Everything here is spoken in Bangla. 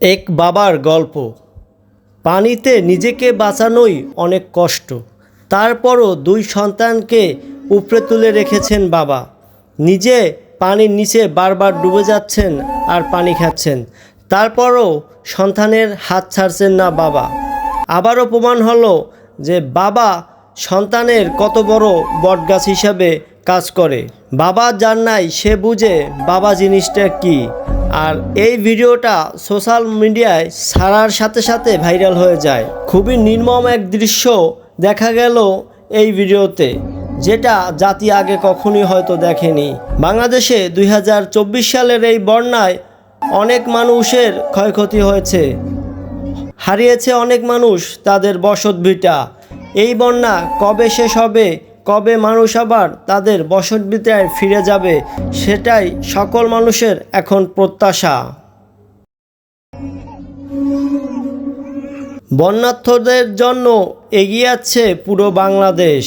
এক বাবার গল্প। পানিতে নিজেকে বাঁচানোই অনেক কষ্ট। তারপরও দুই সন্তানকে উপরে তুলে রেখেছেন বাবা। নিজে পানির নিচে বারবার ডুবে যাচ্ছেন আর পানি খাচ্ছেন। তারপরও সন্তানের হাত ছাড়ছেন না বাবা। আবারও প্রমাণ হলো যে বাবা সন্তানের কত বড় বটগাছ হিসাবে কাজ করে। বাবা যার নাই সে বুঝে বাবা জিনিসটা কি। আর এই ভিডিওটা সোশ্যাল মিডিয়ায় ছাড়ার সাথে সাথে ভাইরাল হয়ে যায়। খুবই নির্মম এক দৃশ্য দেখা গেল এই ভিডিওতে, যেটা জাতি আগে কখনোই হয়তো দেখেনি। বাংলাদেশে দুই হাজার চব্বিশ সালের এই বন্যায় অনেক মানুষের ক্ষয়ক্ষতি হয়েছে। হারিয়েছে অনেক মানুষ তাদের বসত ভিটা। এই বন্যা কবে শেষ হবে কবে মানুষ আবার তাদের বসত ভিটায় ফিরে যাবে সেটাই সকল মানুষের এখন প্রত্যাশা। বন্যার্থদের জন্য এগিয়ে আছে পুরো বাংলাদেশ।